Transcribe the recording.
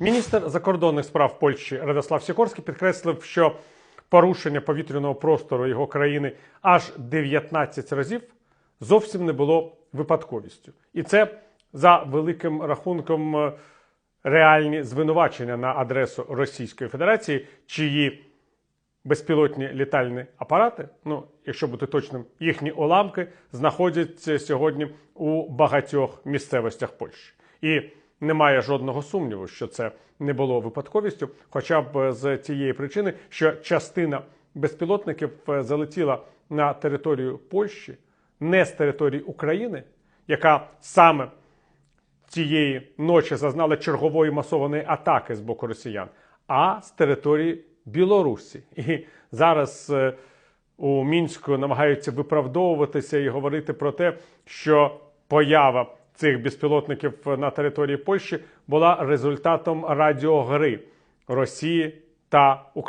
Міністр закордонних справ Польщі Радослав Сікорський підкреслив, що порушення повітряного простору його країни аж 19 разів зовсім не було випадковістю. І це за великим рахунком е, реальні звинувачення на адресу Російської Федерації, чиї безпілотні літальні апарати, ну, якщо бути точним, їхні уламки знаходяться сьогодні у багатьох місцевостях Польщі. І немає жодного сумніву, що це не було випадковістю, хоча б з тієї причини, що частина безпілотників е, залетіла на територію Польщі, не з території України, яка саме цієї ночі зазнала чергової масованої атаки з боку росіян, а з території Білорусі. І зараз е, у мінську намагаються виправдовуватися і говорити про те, що поява цих безпілотників на території Польщі була результатом радіогри Росії та України.